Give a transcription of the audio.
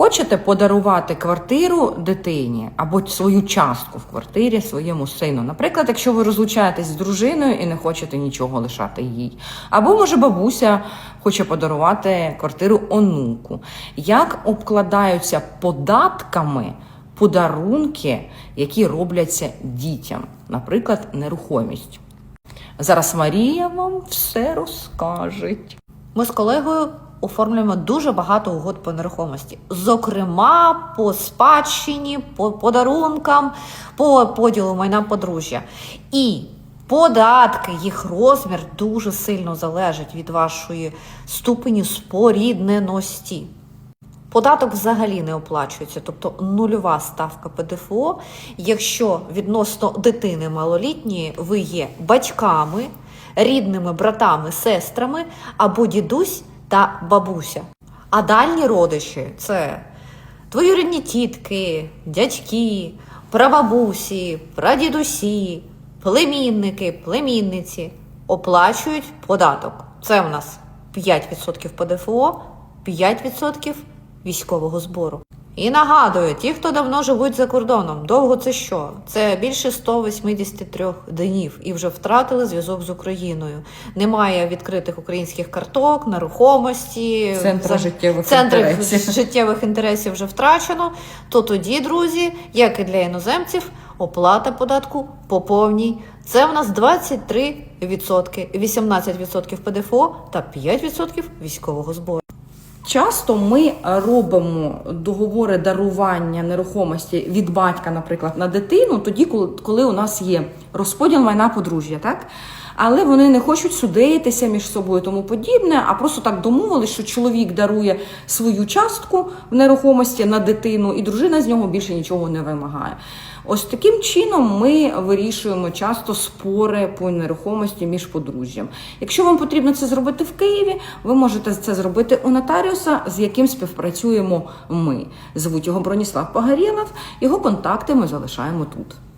Хочете подарувати квартиру дитині або свою частку в квартирі своєму сину? Наприклад, якщо ви розлучаєтесь з дружиною і не хочете нічого лишати їй, або може бабуся хоче подарувати квартиру онуку. Як обкладаються податками подарунки, які робляться дітям, наприклад, нерухомість? Зараз Марія вам все розкаже. Ми з колегою оформлюємо дуже багато угод по нерухомості, зокрема по спадщині, по подарункам, по поділу майна подружжя. І податки, їх розмір дуже сильно залежить від вашої ступені спорідненості. Податок взагалі не оплачується, тобто нульова ставка ПДФО, якщо відносно дитини малолітньої ви є батьками, рідними братами, сестрами або дідусь та бабуся. А дальні родичі це двоюрідні тітки, дядьки, прабабусі, прадідусі, племінники, племінниці оплачують податок. Це в нас 5% ПДФО, 5% військового збору. І нагадую, ті, хто давно живуть за кордоном, довго це що? Це більше 183 днів і вже втратили зв'язок з Україною. Немає відкритих українських карток, нерухомості, Центра за- життєвих центрів інтересів. життєвих інтересів вже втрачено. То тоді, друзі, як і для іноземців, оплата податку по повній. Це в нас 23%, 18% ПДФО та 5% військового збору. Часто ми робимо договори дарування нерухомості від батька, наприклад, на дитину, тоді, коли, у нас є розподіл майна подружжя, так? Але вони не хочуть судитися між собою, тому подібне, а просто так домовились, що чоловік дарує свою частку в нерухомості на дитину, і дружина з нього більше нічого не вимагає. Ось таким чином ми вирішуємо часто спори по нерухомості між подружжям. Якщо вам потрібно це зробити в Києві, ви можете це зробити у нотаріуса, з яким співпрацюємо ми. Звуть його Броніслав Погорєлов. Його контакти ми залишаємо тут.